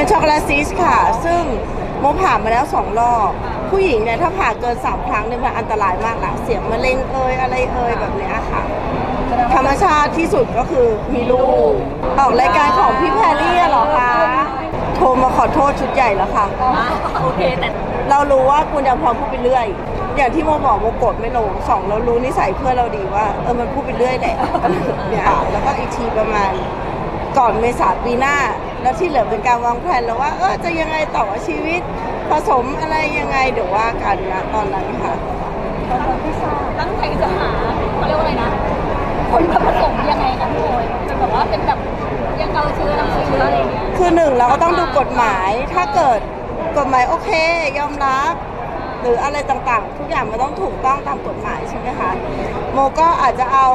เป็นช็อกโกแลตซีสค่ะ ซึ่งโมผ่ามาแล้วสองรอบ ผู้หญิงเนี่ยถ้าผ่าเกินสามครั้งเนี่ยมันอันตรายมากละเสียงมะเร็งเอยอะไรเอยแบบเนี้ยค่ะ ธรรมชาติที่สุดก็คือมีลูกออกรายการของพี่แพรรี่ะเหรอคะโทรมาขอโทษชุดใหญ่แล้วค่ะ โอเคแต่เรารู้ว่าคุณยังพอพูดไปเรื่อย อย่างที่โมบอกโมกรธไม่ลงสองเรารู้นิสัยเพื่อนเราดีว่าเออมันพูดไปเรื่อยแหละเนี่ยแล้วก็อีกทีประมาณก่อนเมษาปีหน้า แล้วที่เหลือเป็นการวางแผนแล้วว่าเออจะยังไงต่อชีวิต ผสมอะไรยังไงเดี๋ยวว่ากันนะตอนนั้นค่ะตั้งใจจะหาเขาเรียกว่าอะไรนะ คนมาผสมยังไงคะพี่โอยเป็นแบบว่าเป็นแบบยังเราเชื้อนำเชื้ออะไรอย่างเงี้ยคือหนึ่งเราก็ต้องดูกฎหมายถ้าเกิดกฎหมายโอเค ยอมรับหรืออะไรต่างๆ ทุกอย่างมันต้องถูกต้องตามกฎหมายใช่ไหมคะโมก็อาจจะเอา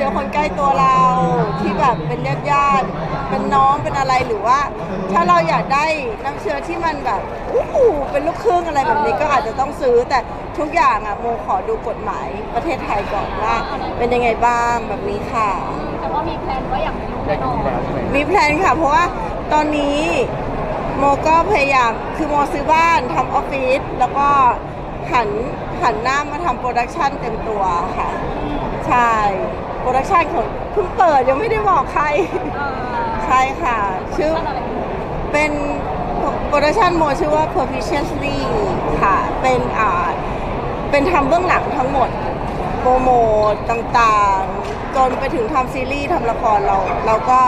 เชื้อคนใกล้ตัวเราที่แบบเป็นญาติญาติๆเป็นน้องเป็นอะไรหรือว่า ถ้าเราอยากได้น้ำเชื้อที่มันแบบอู้หูเป็นลูกครึ่งอะไรแบบนี้ก็อาจจะต้องซื้อ แต่ทุกอย่างอะโมขอดูกฎหมายประเทศไทยก่อนว่า เป็นยังไงบ้างแบบนี้ค่ะ แต่ว่ามีแพลนว่าอยากมีลูกแน่นอนมีแพลนค่ะ เพราะว่าตอนนี้โมก็พยายามคือโมซื้อบ้านทำออฟฟิศแล้วก็หันหันหน้ามาทำโปรดักชันเต็มตัวค่ะ ใช่ โปรดักชันของเพิ่งเปิดยังไม่ได้บอกใคร ใช่ค่ะ ชื่อท่านอะไรเป็นโปรดักชันโมชื่อว่า Proficiently ค่ะ เป็นอ่าเป็นทำเบื้องหลังทั้งหมด โปรโมทต่างๆ จนไปถึงทำซีรีส์ทำละครเราเราก็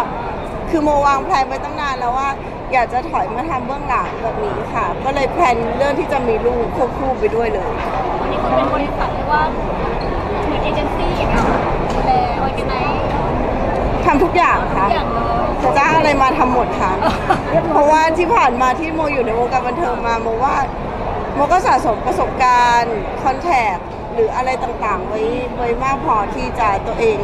คือโมวางแผนไว้ตั้งนานแล้วว่า อยากจะถอยมาทำเบื้องหลังแบบนี้ค่ะ ก็เลยแพลนเรื่องที่จะมีลูกควบคู่ไปด้วยเลย วันนี้คุณเป็นบริษัทเรียกว่าเหมือนเอเจนซี่อย่างเงี้ย ดูแลออแกไนซ์ทำทุกอย่างค่ะอย่างเลยจะจ้างอะไรมาทำหมดค่ะ เพราะว่าที่ผ่านมาที่โมอยู่ในวงการบันเทิงมาโมว่าโมก็สะสมประสบการณ์คอนแทคหรืออะไรต่างๆ ไว้ไว้มากพอที่จะตัวเอง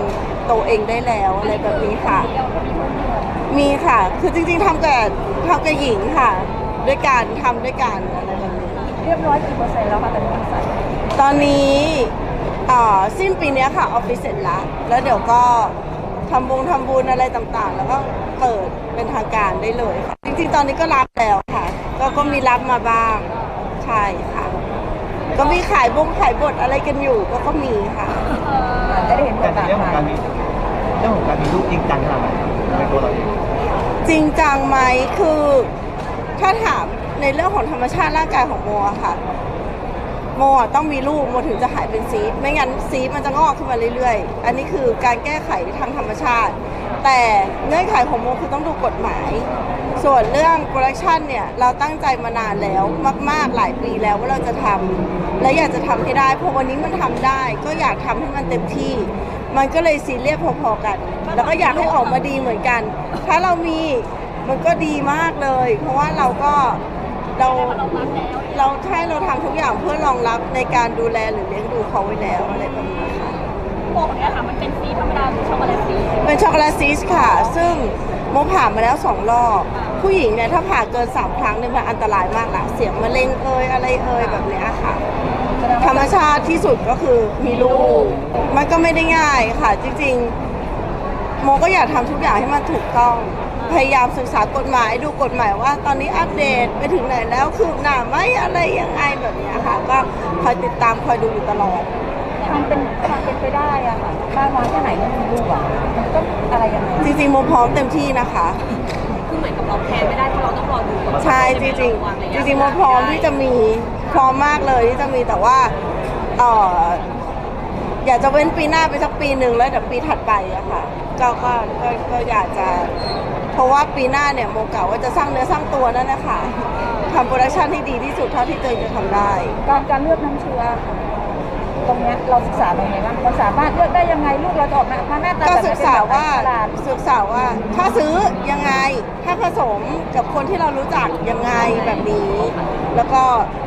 โตเองได้แล้วอะไรแบบนี้ค่ะเดียวมีคนเดียวมีค่ะ คือจริงๆทำกับทำกับหญิงค่ะ ด้วยการทำด้วยกันอะไรแบบนี้ เรียบร้อยกี่เปอร์เซ็นต์แล้วคะแต่บริษัทตอนนี้อ่า สิ้นปีเนี้ยค่ะออฟฟิศเสร็จแล้วแล้วเดี๋ยวก็ทำบุญทำบุญอะไรต่างๆ แล้วก็เปิดเป็นทางการได้เลยค่ะ จริงๆ ตอนนี้ก็รับแล้วค่ะ ก็ก็มีรับมาบ้าง ใช่ค่ะ ก็มีขายบงขายบทอะไรกันอยู่ก็ก็มีค่ะ จะได้เห็นบแต่ทในบาทเรื่องของการมีเรื่องของการมีลูกจริงจังขนาดไหนในตัวเราเองจริงจังไหมคือ ถ้าถามในเรื่องของธรรมชาติร่างกายของโมอะค่ะ โมอะต้องมีลูกโมถึงจะหายเป็นซีดไม่งั้นซีดมันจะงอกขึ้นมาเรื่อยๆ อันนี้คือการแก้ไขทางธรรมชาติ แต่เงื่อนไขของโมคือต้องดูกฎหมาย ส่วนเรื่องโปรดักชันเนี่ยเราตั้งใจมานานแล้วมาก ๆหลายปีแล้วว่าเราจะทำและอยากจะทำให้ได้เพอวันนี้มันทำได้ ก็อยากทำให้มันเต็มที่ มันก็เลยซีเรียสพอๆกัน แล้วก็อยากให้ออกมาดีเหมือนกัน ถ้าเรามีมันก็ดีมากเลย เพราะว่าเราก็ เราเราใช่เราทำทุกอย่างเพื่อรองรับในการดูแลหรือเลี้ยงดูเขาไว้แล้วอะไรแบบนี้ค่ะโปกเนี่ยค่ะมันเป็นสีธรรมดาหรือช็อกโกแลตสีเป็นช็อกโกแลตซีสค่ะ ซึ่งโมผ่ามาแล้วสองรอบผู้หญิงเนี่ยถ้าผ่าเกินสามครั้งเนี่ยมันอันตรายมากละเสียงมะเร็งเอยอะไรเอยแบบเนี้ยค่ะ ธรรมชาติที่สุดก็คือมีลูกมันก็ไม่ได้ง่ายค่ะ จริงๆโมก็อยากทำทุกอย่างให้มันถูกต้อง พยายามศึกษากฎหมายดูกฎหมายว่าตอนนี้อัปเดตไปถึงไหนแล้วคืบหน้าไหมอะไรยังไงแบบเนี้ยค่ะ ก็คอยติดตามคอยดูอยู่ตลอด มันเป็นมันเป็นไปได้อะค่ะบ้านน้อยแค่ไหนไม่มีลูกอะมันต้องอะไรยังไงจริงๆโมพร้อมเต็มที่นะคะ คือเหมือนกับเราแพลนไม่ได้เพราะเราต้องรอดูก่อนว่าใช่จริงเาวาะๆยะจริงๆโมพร้อมที่จะมีพร้อมมากเลยที่จะมีแต่ว่าเอออยากจะเว้นปีหน้าไปสักปีหนึ่งแล้วเดี๋ยวปีถัดไปอะค่ะก็ก็ก็ก็อยากจะ เพราะว่าปีหน้าเนี่ยโมกะว่าจะสร้างเนื้อสร้างตัวนั่นนะคะทำโปรดักชันให้ดีที่สุดเท่าที่ตัวเองจะทำได้ การการเลือกน้ำเชื้อ ตรงเนี้ยเราศึกษาตรงไหนบ้างเราสามารถเลือกได้ยังไงลูกเราจะออกมาหน้าตาก็แบบไหนศึกษาว่าเป็นแบบไหนฉลาดศึกษาว่าถ้าซื้อยังไงถ้าผสมกับคนที่เรารู้จักยังไงแบบนี้ แล้วก็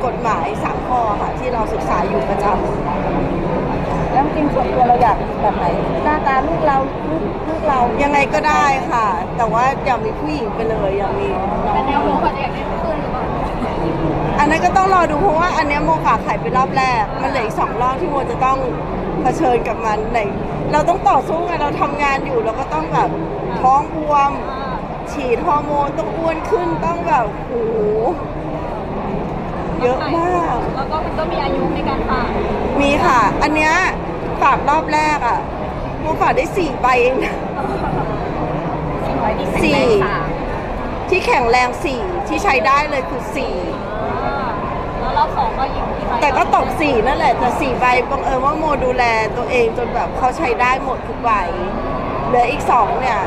กฎหมายสามข้อค่ะที่เราศึกษาอยู่ประจำ แล้วจริงๆส่วนตัวเราอยากแบบไหนหน้าตาลูกเราลูกลูกเรายังไงก็ได้ค่ะ แต่ว่าอย่ามีผู้หญิงไปเลยอย่ามีน้องแนวโน้มอาจจะอยากได้ขึ้นหรือเปล่าอันนั้นก็ต้องรอดูเพราะว่าอันเนี้ยโมฝากไข่ไปรอบแรก มันเหลืออีกสองรอบที่โมจะต้องเผชิญกับมันไหนเราต้องต่อสู้ไงเราทำงานอยู่เราก็ต้องแบบท้องบวม ฉีดฮอร์โมนต้องอ้วนขึ้นต้องแบบโอ้โห เยอะมาก แล้วก็มันก็มีอายุในการฝากมีค่ะ อันเนี้ยฝากรอบแรกอะโมฝากได้สี่ใบเองนะสิ่งไว้ที่สี่แข็งแรงสามที่แข็งแรงสี่ที่ใช้ได้เลยคือสี่อ่าแล้วรอบสองก็ยิงที่ไปแต่ก็ตกสี่นั่นแหละแต่สี่ใบบังเอิญว่าโมดูแลตัวเองจนแบบเขาใช้ได้หมดทุกใบเหลืออีกสองเนี่ย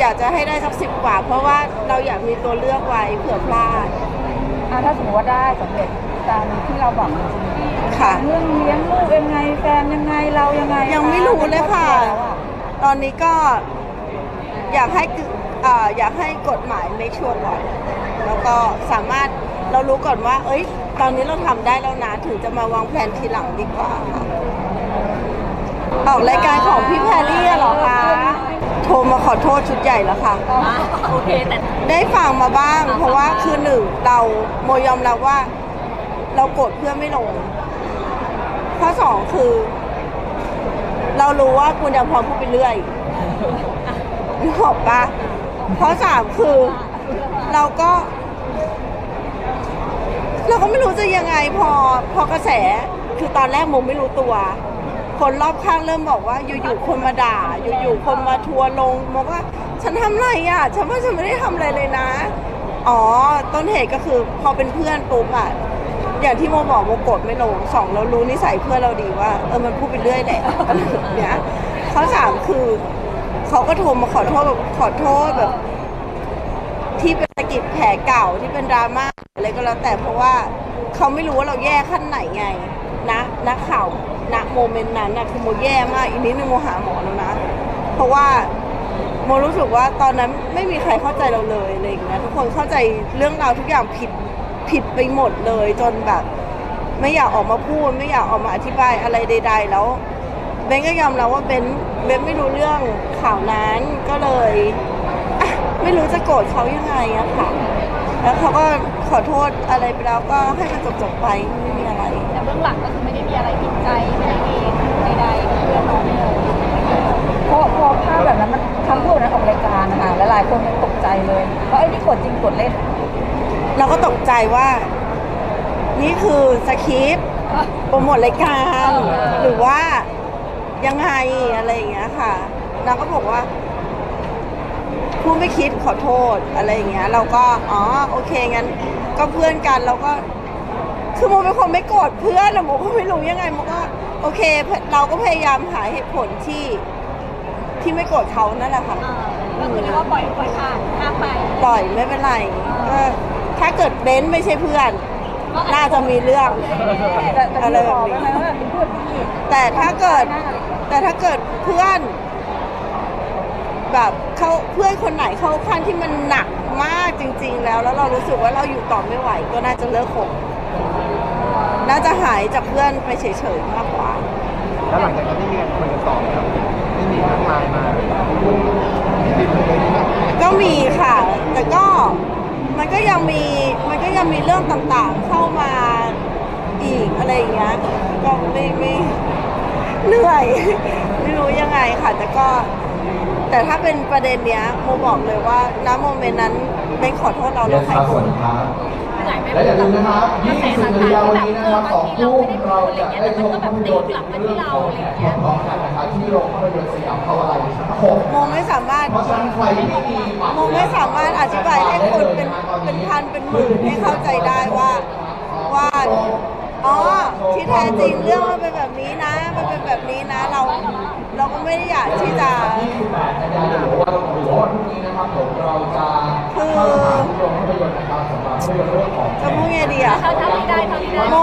อยากจะให้ได้สักสิบกว่า เพราะว่าเราอยากมีตัวเลือกไว้เผื่อพลาด อะถ้าสมมติว่าได้สำเร็จตามที่เราหวังจริงค่ะๆเรื่องเลี้ยงลูกยังไงแฟนยังไงเรายังไงยังไม่รู้เลยค่ะป็นรอบรัวแล้วอะตอนนี้ก็อยากให้คืออ่าอยากให้กฎหมายไม่ชัวร์ก่อน แล้วก็สามารถเรารู้ก่อนว่า เอ้ย ตอนนี้เราทำได้แล้วนะถึงจะมาวางแผนทีหลังดีกว่าค่ะออกรายการของพี่แพรรี่อะเหรอคะ โทรมาขอโทษชุดใหญ่แล้วค่ะอ่าโอเคแต่ได้ฟังมาบ้าง เพราะว่าคือหนึ่งเราโมยอมรับว่า เราโกรธเพื่อนไม่ลง ข้อสองคือ เรารู้ว่าคุณยังพอพูดไปเรื่อยนึกออกปะข้อสามคือ เราก็ เราก็ไม่รู้จะยังไงพอพอกระแส คือตอนแรกโมไม่รู้ตัว คนรอบข้างเริ่มบอกว่าอยู่ๆคนมาด่า อยู่ๆคนมาทัวร์ลงโมก็ฉันทำอะไรอะฉันว่าฉันไม่ได้ทำอะไรเลยนะ อ๋อต้นเหตุก็คือพอเป็นเพื่อนปุ๊บอะอย่างที่โมบอกโมกดไม่ลงสองเรารู้นิสัยเพื่อนเราดีว่าเออมันพูดไปเรื่อยแหละอะไรแบบเนี้ยข้อสามคือเขาก็โทรมาขอโทษแบบขอโทษแบบ ที่เป็นสะกิดแผลเก่าที่เป็นดราม่าอะไรก็แล้วแต่เพราะว่าเขาไม่รู้ว่าเราแย่ขั้นไหนไง นักข่าวณโมเมนต์นั้นนะคือโมแย่มากอีกนิดนึงโมหาหมอแล้วนะ เพราะว่าโมรู้สึกว่าตอนนั้นไม่มีใครเข้าใจเราเลยอะไรอย่างเงี้ยทุกคนเข้าใจเรื่องราวทุกอย่างผิดผิดไปหมดเลย จนแบบ ไม่อยากออกมาพูด ไม่อยากออกมาอธิบายอะไรใด ๆ แล้วเบนก็ยอมรับว่าเบนเบนไม่รู้เรื่องข่าวนั้นก็เลยไม่รู้จะโกรธเขายังไงอะค่ะ แล้วเขาก็ขอโทษอะไรไปแล้วก็ให้มันจบๆไปไรื่องหลังก็คือไม่ได้มีอะไรผิดใจไม่ได้มีใดๆกับเพื่อนน้องเลยพอพอภาพแบบนั้นมันคำพูดนั้นออกรายการนะคะหลายๆคนมันตกใจเลยว่าไอ้นี่กดจริงกดเล่นเราก็ตกใจว่า นี่คือสคริปต์โปรโมทรายการ หรือว่ายังไงอะไรอย่างเงี้ยค่ะเราก็บอกว่าพูดไม่คิดขอโทษอะไรอย่างเงี้ย เราก็อ๋อโอเคงั้น ก็เพื่อนกันเราก็ คือโมเป็นคนไม่โกรธเพื่อนอะโมก็ไม่รู้ยังไงโมก็โอเค เราก็พยายามหาเหตุผลที่ที่ไม่โกรธเขานั่นแหละค่ะอ่าก็คือเรียกว่าปล่อยปล่อยผ่านข้ามไปปล่อยไม่เป็นไรก็ถ้าเกิดเบนซ์ไม่ใช่เพื่อนก็อาจน่าจะมีเรื่องแต่แต่อะไรที่แบบบอกนี้ได้ไหมว่าแบบเป็นเพื่อนพี่แต่ถ้าเกิดแต่ถ้าเกิดเพื่อนแบบเขาเพื่อนคนไหนเข้าขั้นที่มันหนักมากจริง ๆ แล้วแล้วเรารู้สึกว่าเราอยู่ต่อไม่ไหวก็น่าจะเลิกคบ น่าจะหายจากเพื่อนไปเฉยๆมากกว่า แล้วหลังจากนั้นได้มีการคุยกันต่อไหมครับที่มีทักไลน์มาก็มีค่ะ แต่ก็มันก็ยังมีมันก็ยังมีเรื่องต่างๆเข้ามาอีกอะไรอย่างเงี้ยก็ไม่ไม่เหนื่อยไม่รู้ยังไงค่ะ แต่ก็ แต่ถ้าเป็นประเด็นเนี้ยโมบอกเลยว่าณโมเมนต์นั้นเป็นขอโทษเราแล้วใครคน หลายแม่และอย่าลืมนะครับกระแส20ต่างกันยายนๆแบบนี้เอนะคอรับบางสองทีเราทุ่ไม่มได้พูดอะไรเราเงี้ยจะแต่ได้มันก็แบบตีกลับมาที่เราอะไรเงี้ยพร้อมกันนะครับที่โรงภาพยนตร์สยามพาวาไลน์ชั้นหกโมไม่สามารถเพราะฉะนั้นใครที่มีบัตรโมไม่สามารถอธิบายให้คนเป็นเป็นพันเป็นหมื่นให้เข้าใจได้ว่าว่า อ๋อที่แท้จริงเรื่องมันเป็นแบบนี้นะ มันเป็นแบบนี้นะ เราเราก็ไม่ได้อยากที่จะ28กันยายนหรือว่าหรือว่าวันพรุ่งนี้นะครับผมเราจะคือเข้าสถานที่โรงภาพยนตร์นะครับสำหรับภาพยนตร์เรื่องของจะพูดไงดีอะเท่าเท่าที่ได้เท่าที่ได้โม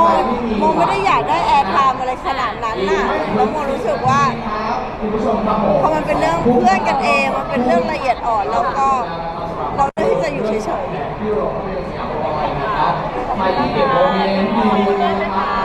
โมไม่ได้อยากได้แอร์ไทม์อะไรขนาดนั้นน่ะแล้วโมรู้สึกว่าคุณผู้ชมครับผมพอมันเป็นเรื่องเพื่อนกันเอง มันเป็นเรื่องละเอียดอ่อนแล้วก็ เราเลือกที่จะอยู่เฉยๆ มาวาไลน์นะครับมาที่เก็บโมเมนต์ดีนะครับ